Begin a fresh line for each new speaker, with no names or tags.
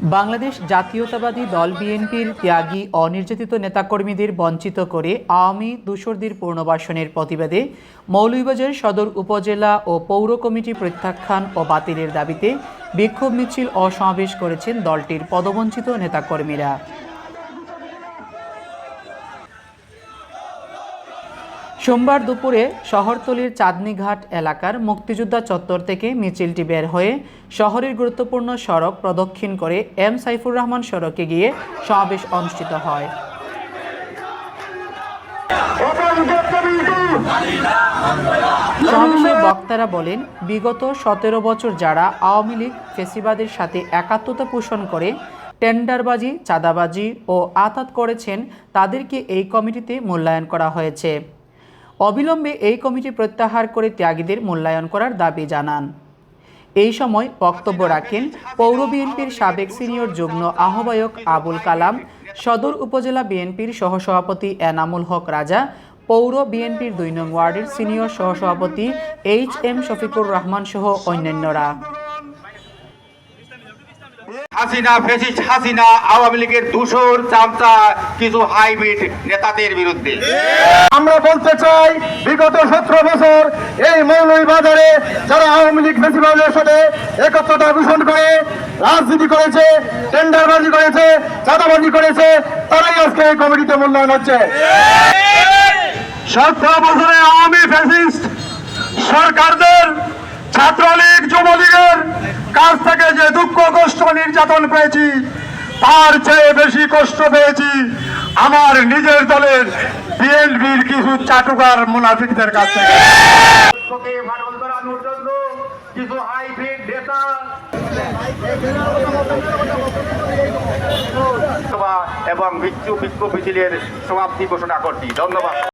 বাংলাদেশ জাতীয়তাবাদী দল বিএনপির ত্যাগী, অনির্যাতিত নেতাকর্মীদের বঞ্চিত করে আওয়ামী দূষরদের পুনর্বাসনের প্রতিবাদে মৌলভীবাজার সদর উপজেলা ও পৌর কমিটি প্রত্যাখ্যান ও বাতিলের দাবিতে বিক্ষোভ মিছিল ও সমাবেশ করেছেন দলটির পদবঞ্চিত নেতাকর্মীরা। সোমবার দুপুরে শহরতলির চাঁদনীঘাট এলাকার মুক্তিযোদ্ধা চত্বর থেকে মিছিলটি বের হয়ে শহরের গুরুত্বপূর্ণ সড়ক প্রদক্ষিণ করে এম সাইফুর রহমান সড়কে গিয়ে সমাবেশ অনুষ্ঠিত হয়। বক্তারা বলেন, বিগত সতেরো বছর যারা আওয়ামী লীগ ফেসিবাদের সাথে একাত্মতা পোষণ করে, টেন্ডারবাজি, চাঁদাবাজি ও আতাত করেছেন, তাদেরকে এই কমিটিতে মূল্যায়ন করা হয়েছে। অবিলম্বে এই কমিটি প্রত্যাহার করে ত্যাগীদের মূল্যায়ন করার দাবি জানান। এই সময় বক্তব্য রাখেন পৌর বিএনপির সাবেক সিনিয়র যুগ্ম আহ্বায়ক আবুল কালাম, সদর উপজেলা বিএনপির সহসভাপতি এনামুল হক রাজা, পৌর বিএনপির দুই নং ওয়ার্ডের সিনিয়র সহসভাপতি এইচ এম শফিকুর রহমান সহ অন্যান্যরা।
হাসিনা ফেসিস্ট হাসিনা আওয়ামী লীগের দূষর চামচা কিছু হাইব্রিড নেতাদের বিরুদ্ধে।
আমরা বলতে চাই বিগত সতেরো বছর এই মৌলভীবাজারে যারা আওয়ামী লীগ ফেসিবাদের সাথে একত্রতা পোষণ করে রাজনীতি করেছে টেন্ডারবাজি করেছে চাঁদাবাজি করেছে তারাই আজকে এই কমিটিতে মূল্যায়ন হচ্ছে। সতেরো বছরে আওয়ামী ফ্যাসিস্ট সরকারদের ছাত্রলীগ যুবলীগের কাছ থেকে নির্যাতন পেয়েছি, তার চেয়ে বেশি কষ্ট পেয়েছি আমার নিজের দলের বিএনপির কিছু চাটুকার মুনাফিকদের কাছ
এবং বিক্ষোভ বিক্ষোভ মিছিলের সমাপ্তি ঘোষণা করছি। ধন্যবাদ।